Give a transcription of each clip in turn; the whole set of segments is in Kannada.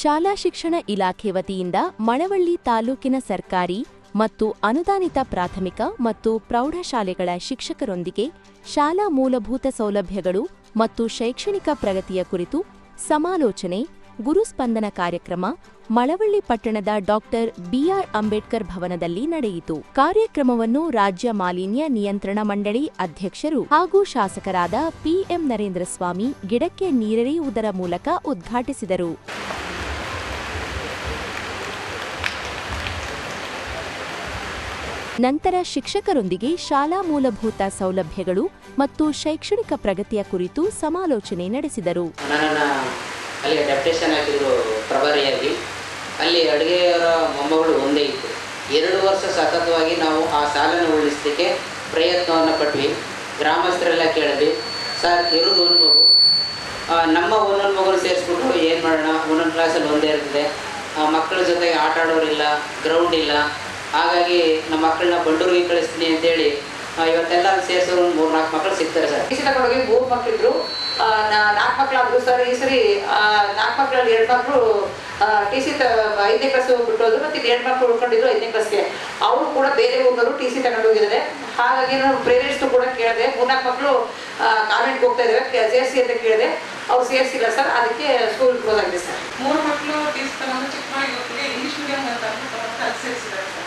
ಶಾಲಾ ಶಿಕ್ಷಣ ಇಲಾಖೆ ವತಿಯಿಂದ ಮಳವಳ್ಳಿ ತಾಲೂಕಿನ ಸರ್ಕಾರಿ ಮತ್ತು ಅನುದಾನಿತ ಪ್ರಾಥಮಿಕ ಮತ್ತು ಪ್ರೌಢಶಾಲೆಗಳ ಶಿಕ್ಷಕರೊಂದಿಗೆ ಶಾಲಾ ಮೂಲಭೂತ ಸೌಲಭ್ಯಗಳು ಮತ್ತು ಶೈಕ್ಷಣಿಕ ಪ್ರಗತಿಯ ಕುರಿತು ಸಮಾಲೋಚನೆ ಗುರುಸ್ಪಂದನ ಕಾರ್ಯಕ್ರಮ, ಮಳವಳ್ಳಿ ಪಟ್ಟಣದ ಡಾಕ್ಟರ್ ಬಿಆರ್ ಅಂಬೇಡ್ಕರ್ ಭವನದಲ್ಲಿ ನಡೆಯಿತು. ಕಾರ್ಯಕ್ರಮವನ್ನು ರಾಜ್ಯ ಮಾಲಿನ್ಯ ನಿಯಂತ್ರಣ ಮಂಡಳಿ ಅಧ್ಯಕ್ಷರು ಹಾಗೂ ಶಾಸಕರಾದ ಪಿಎಂ ನರೇಂದ್ರ ಸ್ವಾಮಿ ಗಿಡಕ್ಕೆ ನೀರೆರೆಯುವುದರ ಮೂಲಕ ಉದ್ಘಾಟಿಸಿದರು. ನಂತರ ಶಿಕ್ಷಕರೊಂದಿಗೆ ಶಾಲಾ ಮೂಲಭೂತ ಸೌಲಭ್ಯಗಳು ಮತ್ತು ಶೈಕ್ಷಣಿಕ ಪ್ರಗತಿಯ ಕುರಿತು ಸಮಾಲೋಚನೆ ನಡೆಸಿದರು. ಅಲ್ಲಿ ಅಲ್ಲಿ ಅಡುಗೆಯವರ ಮೊಮ್ಮಗಳು ಒಂದೇ ಇತ್ತು. ಎರಡು ವರ್ಷ ಸತತವಾಗಿ ನಾವು ಆ ಸಾಲನ್ನು ಉಳಿಸಲಿಕ್ಕೆ ಪ್ರಯತ್ನವನ್ನು ಪಟ್ವಿ. ಗ್ರಾಮಸ್ಥರೆಲ್ಲ ಕೇಳಿದ್ವಿ, ಸರ್, ಇರೋದು ಒಂದು ಮಗು. ನಮ್ಮ ಒಂದೊಂದು ಮಗುನ ಸೇರಿಸ್ಬಿಟ್ಟು ಏನು ಮಾಡೋಣ? ಒಂದೊಂದು ಕ್ಲಾಸಲ್ಲಿ ಒಂದೇ ಇರ್ತದೆ. ಮಕ್ಕಳ ಜೊತೆಗೆ ಆಟ ಆಡೋರಿಲ್ಲ ಗ್ರೌಂಡ್ ಇಲ್ಲ. ಹಾಗಾಗಿ ನಮ್ಮ ಮಕ್ಕಳನ್ನ ಬಂಡೂರಿಗೆ ಕಳಿಸ್ತೀನಿ ಅಂತೇಳಿ ಆ, ಇವತ್ತೆಲ್ಲ ಸೇರಿಸೋರು ಒಂದು ಮೂರು ನಾಲ್ಕು ಮಕ್ಕಳು ಸಿಗ್ತಾರೆ ಸರ್. ಈ ಸಿ ತಗೊಂಡೋಗಿ ಮೂರು ಮಕ್ಕಳಿದ್ರು ನಾಲ್ಕು ಮಕ್ಕಳಾದ್ರು ಸರ್. ಈ ಸರಿ ನಾಲ್ಕು ಮಕ್ಕಳಲ್ಲಿ ಎರಡು ಮಕ್ಕಳು ಟಿ ಸಿ ಐದನೇ ಕ್ಲಾಸ್ ಬಿಟ್ಟೋದ್ರು ಮತ್ತೆ ಎರಡು ಮಕ್ಕಳು ಉಳ್ಕೊಂಡಿದ್ರು ಐದನೇ ಕ್ಲಾಸ್ಗೆ ಅವರು ಕೂಡ ಬೇರೆ ಊರಿನವರು ಟಿ ಸಿ ತಗೊಂಡೋಗಿದ್ದಾರೆ ಹಾಗಾಗಿ ನಾನು ಪೇರೆಂಟ್ಸ್ ಕೂಡ ಕೇಳಿದೆ. ಮೂರ್ನಾಲ್ಕು ಮಕ್ಕಳು ಕಾನ್ವೆಂಟ್ಗೆ ಹೋಗ್ತಾ ಇದ್ದಾರೆ ಸೇರಿಸಿ ಅಂತ ಕೇಳಿದೆ. ಅವ್ರು ಸೇರಿಸಿಲ್ಲ ಸರ್. ಅದಕ್ಕೆ ಸ್ಕೂಲ್ ಕ್ಲೋಸ್ ಆಗಿದೆ ಸರ್. ಮೂರು ಮಕ್ಕಳು ಟಿ ಸಿ ತಗೊಂಡು ಚಿಕ್ಕ ಮಕ್ಕಳಿಗೆ ಇಂಗ್ಲೀಷ್ ಮೀಡಿಯಂ ಅಂತ ಸೇರಿಸಿದ್ದಾರೆ.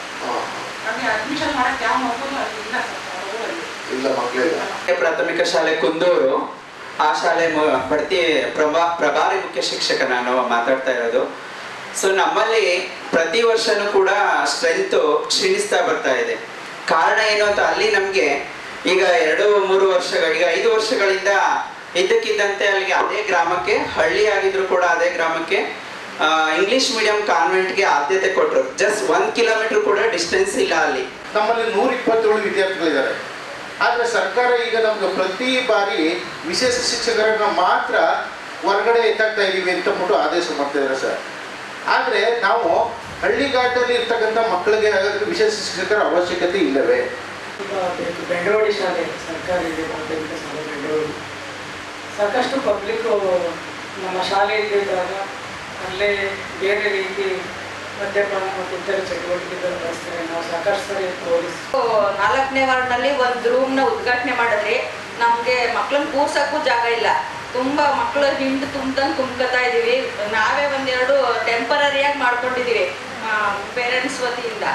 ಅಡ್ಮಿಷನ್ ಮಾಡಕ್ಕೆ ಯಾವ ಮಗುನು ಅಲ್ಲಿ ಇಲ್ಲ ಸರ್ ಇಲ್ಲ ಮಕ್ಕಳಿಲ್ಲ ಪ್ರಾಥಮಿಕ ಶಾಲೆ ಕುಂದೂರು. ಆ ಶಾಲೆ ಮು- ಬಡ್ತಿ ಪ್ರಭಾ ಪ್ರಭಾರಿ ಮುಖ್ಯ ಶಿಕ್ಷಕ ನಾನು ಮಾತಾಡ್ತಾ ಇರೋದು. ಸೊ ನಮ್ಮಲ್ಲಿ ಪ್ರತಿ ವರ್ಷನೂ ಕೂಡ ಸ್ಟ್ರೆಂತ್ ಕ್ಷೀಣಿಸ್ತಾ ಬರ್ತಾ ಇದೆ. ಕಾರಣ ಏನು ಅಂತ ಅಲ್ಲಿ ನಮಗೆ ಈಗ ಎರಡು ಮೂರು ವರ್ಷಗಳ ಈಗ ಐದು ವರ್ಷಗಳಿಂದ ಇದ್ದಕ್ಕಿದ್ದಂತೆ ಅಲ್ಲಿಗೆ ಅದೇ ಗ್ರಾಮಕ್ಕೆ ಹಳ್ಳಿ ಆಗಿದ್ರು ಕೂಡ ಅದೇ ಗ್ರಾಮಕ್ಕೆ ಇಂಗ್ಲಿಷ್ ಮೀಡಿಯಂ ಕಾನ್ವೆಂಟ್ಗೆ ಆದ್ಯತೆ ಕೊಟ್ಟರು ಜಸ್ಟ್ ಒನ್ ಕಿಲೋಮೀಟರ್ ಕೂಡ ಡಿಸ್ಟೆನ್ಸ್ ಇಲ್ಲ ಅಲ್ಲಿ. ನಮ್ಮಲ್ಲಿ ನೂರ ಇಪ್ಪತ್ತೇಳು ವಿದ್ಯಾರ್ಥಿಗಳಿದ್ದಾರೆ. ಆದರೆ ಸರ್ಕಾರ ಈಗ ನಮ್ಗೆ ಪ್ರತಿ ಬಾರಿ ವಿಶೇಷ ಶಿಕ್ಷಕರನ್ನ ಮಾತ್ರ ಹೊರಗಡೆ ಎತ್ತಾಗ್ತಾ ಇದೀವಿ ಅಂತ ಬಿಟ್ಟು ಆದೇಶ ಮಾಡ್ತಾ ಇದ್ದಾರೆ ಸರ್. ಆದರೆ ನಾವು ಹಳ್ಳಿಗಾಟಲ್ಲಿ ಇರ್ತಕ್ಕಂಥ ಮಕ್ಕಳಿಗೆ ಹಾಗಾದ್ರೆ ವಿಶೇಷ ಶಿಕ್ಷಕರ ಅವಶ್ಯಕತೆ ಇಲ್ಲವೇ? ಬೆಂಗಳೂರು ಬೆಂಡೋಡಿ ಶಾಲೆ ಸರ್ಕಾರಿ ಸಾಕಷ್ಟು ಪಬ್ಲಿಕ್ ನಮ್ಮ ಶಾಲೆಯಲ್ಲಿ ಇದ್ದಾಗ ಅಲ್ಲೇ ಬೇರೆ ರೀತಿ ಮದ್ಯಪಾನ ಮತ್ತು ಇತರ ಚಟುವಟಿಕೆಗಳು ನಡೆಸ್ತಾರೆ. ನಾವು ಸಾಕಷ್ಟು ನಾಲ್ಕನೇ ವಾರ್ಡ್ನಲ್ಲಿ ಒಂದು ರೂಮ್ನ ಉದ್ಘಾಟನೆ ಮಾಡಿದ್ರಿ ನಮಗೆ ಮಕ್ಕಳನ್ನ ಕೂರ್ಸಕ್ಕೂ ಜಾಗ ಇಲ್ಲ. ತುಂಬ ಮಕ್ಕಳು ಹಿಂಡು ತುಂಬ್ದಂಗೆ ತುಂಬ್ಕೊತಾ ಇದ್ದೀವಿ ನಾವೇ ಒಂದೆರಡು ಟೆಂಪರರಿಯಾಗಿ ಮಾಡ್ಕೊಂಡಿದ್ದೀವಿ ಪೇರೆಂಟ್ಸ್ ವತಿಯಿಂದ.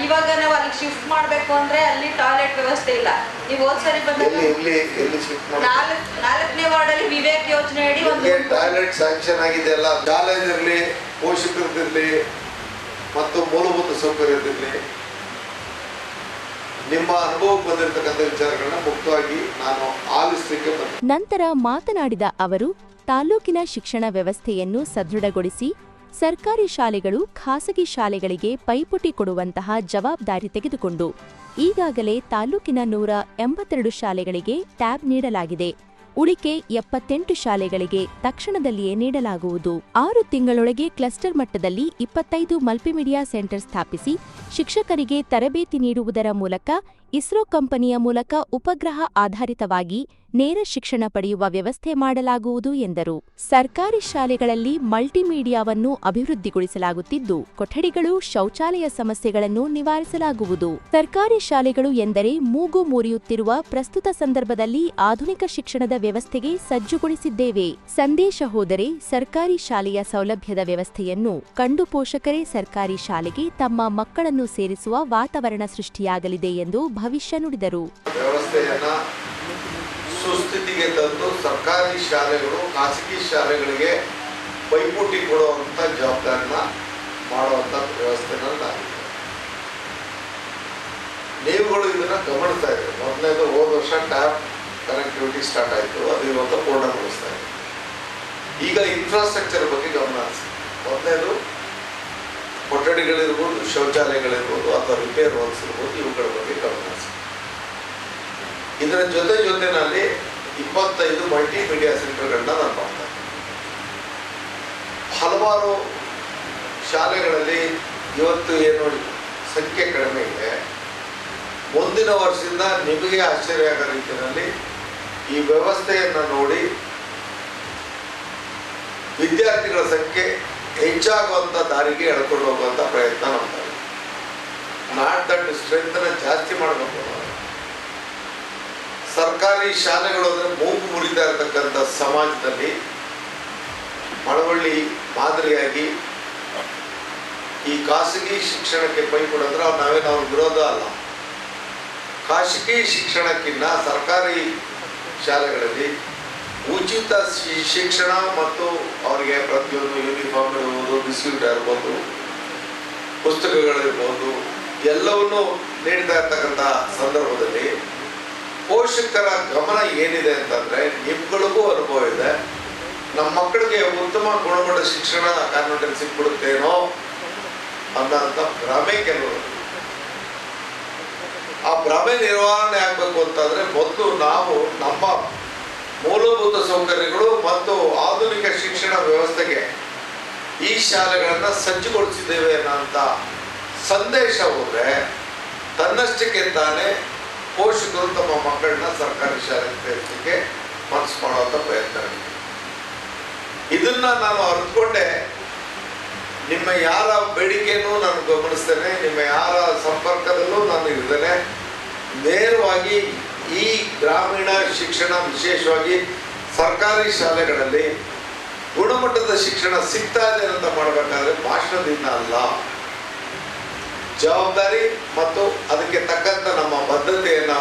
ಇವಾಗ ನಾವು ಅಲ್ಲಿ ಶಿಫ್ಟ್ ಮಾಡಬೇಕು ಅಂದ್ರೆ ಅಲ್ಲಿ ಟಾಯ್ಲೆಟ್ ವ್ಯವಸ್ಥೆ ಇಲ್ಲ. ನೀವು ಹೋದ್ ಸರಿ ನಾಲ್ಕನೇ ವಾರ್ಡ್ ಅಲ್ಲಿ ವಿವೇಕ್ ಯೋಜನೆ ಅಡಿ ಒಂದು ಟಾಯ್ಲೆಟ್ ಸ್ಯಾಂಕ್ಷನ್ ಆಗಿದೆ ಅಲ್ಲ ಇರಲಿ ಪೋಷಕರದಿರಲಿ ಮತ್ತು ಮೂಲಭೂತ ಸೌಕರ್ಯದಿರಲಿ ನಿಮ್ಮ ಅನುಭವಕ್ಕೆ ಬಂದಿರತಕ್ಕಂಥ ವಿಚಾರಗಳನ್ನ ಮುಕ್ತವಾಗಿ ನಾನು ಆಲಿಸಲಿಕ್ಕೆ ನಂತರ ಮಾತನಾಡಿದ ಅವರು ತಾಲೂಕಿನ ಶಿಕ್ಷಣ ವ್ಯವಸ್ಥೆಯನ್ನು ಸದೃಢಗೊಳಿಸಿ ಸರ್ಕಾರಿ ಶಾಲೆಗಳು ಖಾಸಗಿ ಶಾಲೆಗಳಿಗೆ ಪೈಪೋಟಿ ಕೊಡುವಂತಹ ಜವಾಬ್ದಾರಿ ತೆಗೆದುಕೊಂಡು ಈಗಾಗಲೇ ತಾಲೂಕಿನ ನೂರ ಎಂಬತ್ತೆರಡು ಶಾಲೆಗಳಿಗೆ ಟ್ಯಾಬ್ ನೀಡಲಾಗಿದೆ. ಉಳಿಕೆ ಎಪ್ಪತ್ತೆಂಟು ಶಾಲೆಗಳಿಗೆ ತಕ್ಷಣದಲ್ಲಿಯೇ ನೀಡಲಾಗುವುದು. ಆರು ತಿಂಗಳೊಳಗೆ ಕ್ಲಸ್ಟರ್ ಮಟ್ಟದಲ್ಲಿ ಇಪ್ಪತ್ತೈದು ಮಲ್ಟಿಮೀಡಿಯಾ ಸೆಂಟರ್ ಸ್ಥಾಪಿಸಿ ಶಿಕ್ಷಕರಿಗೆ ತರಬೇತಿ ನೀಡುವುದರ ಮೂಲಕ ಇಸ್ರೋ ಕಂಪನಿಯ ಮೂಲಕ ಉಪಗ್ರಹ ಆಧಾರಿತವಾಗಿ ನೇರ ಶಿಕ್ಷಣ ಪಡೆಯುವ ವ್ಯವಸ್ಥೆ ಮಾಡಲಾಗುವುದು ಎಂದರು. ಸರ್ಕಾರಿ ಶಾಲೆಗಳಲ್ಲಿ ಮಲ್ಟಿಮೀಡಿಯಾವನ್ನು ಅಭಿವೃದ್ಧಿಗೊಳಿಸಲಾಗುತ್ತಿದ್ದು, ಕೊಠಡಿಗಳು, ಶೌಚಾಲಯ ಸಮಸ್ಯೆಗಳನ್ನು ನಿವಾರಿಸಲಾಗುವುದು. ಸರ್ಕಾರಿ ಶಾಲೆಗಳು ಎಂದರೆ ಮೂಗು ಮುರಿಯುತ್ತಿರುವ ಪ್ರಸ್ತುತ ಸಂದರ್ಭದಲ್ಲಿ ಆಧುನಿಕ ಶಿಕ್ಷಣದ ವ್ಯವಸ್ಥೆಗೆ ಸಜ್ಜುಗೊಳಿಸಿದ್ದೇವೆ. ಸಂದೇಶ ಹೋದರೆ ಸರ್ಕಾರಿ ಶಾಲೆಯ ಸೌಲಭ್ಯದ ವ್ಯವಸ್ಥೆಯನ್ನು ಕಂಡು ಪೋಷಕರೇ ಸರ್ಕಾರಿ ಶಾಲೆಗೆ ತಮ್ಮ ಮಕ್ಕಳನ್ನು ಸೇರಿಸುವ ವಾತಾವರಣ ಸೃಷ್ಟಿಯಾಗಲಿದೆ ಎಂದು ಭವಿಷ್ಯ ನುಡಿದರು. ಸುಸ್ಥಿತಿಗೆ ತಂದು ಸರ್ಕಾರಿ ಶಾಲೆಗಳು, ಖಾಸಗಿ ಶಾಲೆಗಳಿಗೆ ಪೈಪೋಟಿ ಕೊಡುವಂಥ ಜವಾಬ್ದಾರಿನ ಮಾಡುವಂಥ ವ್ಯವಸ್ಥೆನ ನಾವಿದೆ ನೀವುಗಳು ಇದನ್ನ ಗಮನಿಸ್ತಾ ಇದ್ದೀರಿ. ಮೊದಲನೇದು ಹೋದ ವರ್ಷ ಟ್ಯಾಪ್ ಕನೆಕ್ಟಿವಿಟಿ ಸ್ಟಾರ್ಟ್ ಆಯಿತು. ಅದು ಇವತ್ತು ಪೂರ್ಣಗೊಳಿಸ್ತಾ ಇದೆ ಈಗ ಇನ್ಫ್ರಾಸ್ಟ್ರಕ್ಚರ್ ಬಗ್ಗೆ ಗಮನ ಹರಿಸಿ. ಮೊದಲನೇದು ಕೊಠಡಿಗಳಿರ್ಬೋದು, ಶೌಚಾಲಯಗಳಿರ್ಬೋದು, ಅಥವಾ ರಿಪೇರ್ ವರ್ಕ್ಸ್ ಇರ್ಬೋದು, ಇವುಗಳ ಬಗ್ಗೆ ಗಮನ ಹರಿಸಿ. ಇದರ ಜೊತೆ ಜೊತೆನಲ್ಲಿ ಇಪ್ಪತ್ತೈದು ಮಲ್ಟಿಮೀಡಿಯಾ ಸೆಂಟರ್ಗಳನ್ನ ನಾನು ಮಾಡ್ತಾ ಹಲವಾರು ಶಾಲೆಗಳಲ್ಲಿ ಇವತ್ತು ಏನು ಸಂಖ್ಯೆ ಕಡಿಮೆ ಇದೆ. ಮುಂದಿನ ವರ್ಷದಿಂದ ನಿಮಗೆ ಆಶ್ಚರ್ಯ ಆಗೋ ರೀತಿಯಲ್ಲಿ ಈ ವ್ಯವಸ್ಥೆಯನ್ನು ನೋಡಿ ವಿದ್ಯಾರ್ಥಿಗಳ ಸಂಖ್ಯೆ ಹೆಚ್ಚಾಗುವಂಥ ದಾರಿಗೆ ಎಳ್ಕೊಂಡು ಹೋಗುವಂಥ ಪ್ರಯತ್ನ ಮಾಡ್ತಾರೆ ನಾಟ್ ದಟ್ ಸ್ಟ್ರೆಂತನ್ನು ಜಾಸ್ತಿ ಮಾಡಬೇಕು. ಸರ್ಕಾರಿ ಶಾಲೆಗಳು ಅಂದರೆ ಮೂಗು ಮುರಿತಾ ಇರತಕ್ಕಂಥ ಸಮಾಜದಲ್ಲಿ ಮಳವಳ್ಳಿ ಮಾದರಿಯಾಗಿ ಈ ಖಾಸಗಿ ಶಿಕ್ಷಣಕ್ಕೆ ಪೈ ಕೊಡಂದ್ರೆ ಅವ್ರು ನಾವೇನು ಅವ್ರ ವಿರೋಧ ಅಲ್ಲ. ಖಾಸಗಿ ಶಿಕ್ಷಣಕ್ಕಿಂತ ಸರ್ಕಾರಿ ಶಾಲೆಗಳಲ್ಲಿ ಉಚಿತ ಶಿಕ್ಷಣ ಮತ್ತು ಅವರಿಗೆ ಪ್ರತಿಯೊಂದು ಯೂನಿಫಾರ್ಮ್ ಇರ್ಬೋದು ಬಿಸ್ಕಿಟ್ ಇರ್ಬೋದು, ಪುಸ್ತಕಗಳಿರ್ಬೋದು, ಎಲ್ಲವನ್ನು ನೀಡ್ತಾ ಇರ್ತಕ್ಕಂಥ ಸಂದರ್ಭದಲ್ಲಿ ಪೋಷಕರ ಗಮನ ಏನಿದೆ ಅಂತಂದ್ರೆ ನಿಮ್ಗಳಿಗೂ ಅನುಭವ ಇದೆ. ನಮ್ಮ ಮಕ್ಕಳಿಗೆ ಉತ್ತಮ ಗುಣಮಟ್ಟದ ಶಿಕ್ಷಣ ಕಾನ್ವೆಂಟಲ್ಲಿ ಸಿಕ್ಬಿಡುತ್ತೇನೋ ಅನ್ನೋಂಥ ಭ್ರಮೆ ಕೆಲವರು. ಆ ಭ್ರಮೆ ನಿರ್ವಹಣೆ ಆಗಬೇಕು ಅಂತಂದ್ರೆ ಮೊದಲು ನಾವು ನಮ್ಮ ಮೂಲಭೂತ ಸೌಕರ್ಯಗಳು ಮತ್ತು ಆಧುನಿಕ ಶಿಕ್ಷಣ ವ್ಯವಸ್ಥೆಗೆ ಈ ಶಾಲೆಗಳನ್ನು ಸಜ್ಜುಗೊಳಿಸಿದ್ದೇವೆ ಅನ್ನೋಂಥ ಸಂದೇಶ ಹೋದ್ರೆ ತನ್ನಷ್ಟಕ್ಕೆ ತಾನೇ ಪೋಷಕರು ತಮ್ಮ ಮಕ್ಕಳನ್ನ ಸರ್ಕಾರಿ ಶಾಲೆಗೆ ಸೇರಿಸಲಿಕ್ಕೆ ಮನಸ್ಸು ಮಾಡುವಂಥ ಪ್ರಯತ್ನ. ಇದನ್ನ ನಾನು ಅರಿತುಕೊಂಡೆ. ನಿಮ್ಮ ಯಾರ ಬೇಡಿಕೆಯನ್ನು ನಾನು ಗಮನಿಸ್ತೇನೆ, ನಿಮ್ಮ ಯಾರ ಸಂಪರ್ಕದಲ್ಲೂ ನಾನು ಇರ್ತೇನೆ. ನೇರವಾಗಿ ಈ ಗ್ರಾಮೀಣ ಶಿಕ್ಷಣ ವಿಶೇಷವಾಗಿ ಸರ್ಕಾರಿ ಶಾಲೆಗಳಲ್ಲಿ ಗುಣಮಟ್ಟದ ಶಿಕ್ಷಣ ಸಿಗ್ತಾ ಇದೆ ಅಂತ ಮಾಡಬೇಕಾದ್ರೆ ಭಾಷಣದಿಂದ ಅಲ್ಲ. ಜವಾಬ್ದಾರಿ ಮತ್ತು ಅದಕ್ಕೆ ತಕ್ಕಂಥ ನಮ್ಮ ಬದ್ಧತೆಯನ್ನು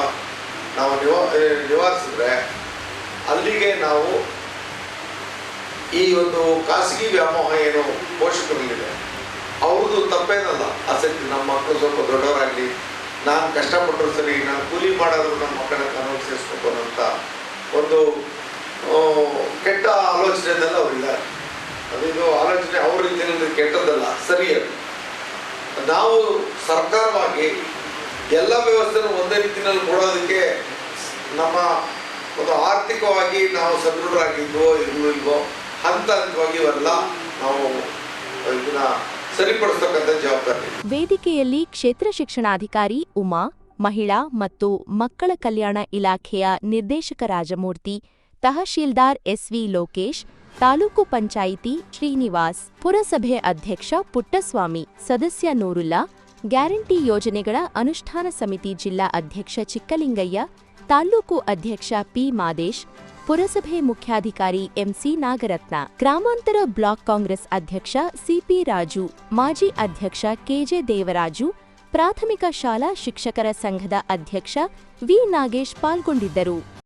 ನಾವು ನಿವಾ ನಿವಾರಿಸಿದ್ರೆ ಅಲ್ಲಿಗೆ ನಾವು ಈ ಒಂದು ಖಾಸಗಿ ವ್ಯಾಮೋಹ ಏನು ಪೋಷಕರಲ್ಲಿದೆ. ಅವ್ರದ್ದು ತಪ್ಪೇನಲ್ಲ. ಆಸಕ್ತಿ ನಮ್ಮ ಮಕ್ಕಳು ಸ್ವಲ್ಪ ದೊಡ್ಡವರಾಗಲಿ, ನಾನು ಕಷ್ಟಪಟ್ಟರು ಸರಿ, ನಾನು ಕೂಲಿ ಮಾಡೋದು ನಮ್ಮ ಮಕ್ಕಳನ್ನ ಕಾನೂನು ಸೇರಿಸ್ಬೇಕು ಒಂದು ಕೆಟ್ಟ ಆಲೋಚನೆದಲ್ಲ ಅವರಿದ್ದಾರೆ. ಅದಿದು ಆಲೋಚನೆ ಅವ್ರ ರೀತಿಯಲ್ಲಿ ಕೆಟ್ಟದ್ದಲ್ಲ ಸರಿ ಅದು ನಾವು ಸರ್ಕಾರವಾಗಿ ಎಲ್ಲ ವ್ಯವಸ್ಥೆನೂ ಒಂದೇ ರೀತಿಯಲ್ಲಿ ಕೊಡೋದಕ್ಕೆ ನಮ್ಮ ಒಂದು ಆರ್ಥಿಕವಾಗಿ ನಾವು ಸದೃಢರಾಗಿದ್ವೋ ಇಲ್ವೋ ಇಲ್ವೋ ಹಂತ ಹಂತವಾಗಿ ಇವೆಲ್ಲ ನಾವು ಇದನ್ನ ಸರಿಪಡಿಸ್ತಕ್ಕಂಥ ಜವಾಬ್ದಾರಿ. ವೇದಿಕೆಯಲ್ಲಿ ಕ್ಷೇತ್ರ ಶಿಕ್ಷಣಾಧಿಕಾರಿ ಉಮಾ, ಮಹಿಳಾ ಮತ್ತು ಮಕ್ಕಳ ಕಲ್ಯಾಣ ಇಲಾಖೆಯ ನಿರ್ದೇಶಕ ರಾಜಮೂರ್ತಿ, ತಹಶೀಲ್ದಾರ್ ಎಸ್ವಿ ಲೋಕೇಶ್ ತಾಲೂಕು ಪಂಚಾಯಿತಿ ಶ್ರೀನಿವಾಸ್, ಪುರಸಭೆ ಅಧ್ಯಕ್ಷ ಪುಟ್ಟಸ್ವಾಮಿ, ಸದಸ್ಯ ನೂರುಲ್ಲಾ, ಗ್ಯಾರಂಟಿ ಯೋಜನೆಗಳ ಅನುಷ್ಠಾನ ಸಮಿತಿ ಜಿಲ್ಲಾ ಅಧ್ಯಕ್ಷ ಚಿಕ್ಕಲಿಂಗಯ್ಯ, ತಾಲೂಕು ಅಧ್ಯಕ್ಷ ಪಿ ಮಾದೇಶ್, ಪುರಸಭೆ ಮುಖ್ಯಾಧಿಕಾರಿ ಎಂಸಿ ನಾಗರತ್ನ, ಗ್ರಾಮಾಂತರ ಬ್ಲಾಕ್ ಕಾಂಗ್ರೆಸ್ ಅಧ್ಯಕ್ಷ ಸಿಪಿ ರಾಜು, ಮಾಜಿ ಅಧ್ಯಕ್ಷ ಕೆಜೆ ದೇವರಾಜು, ಪ್ರಾಥಮಿಕ ಶಾಲಾ ಶಿಕ್ಷಕರ ಸಂಘದ ಅಧ್ಯಕ್ಷ ವಿ ನಾಗೇಶ್ ಪಾಲ್ಗೊಂಡಿದ್ದರು.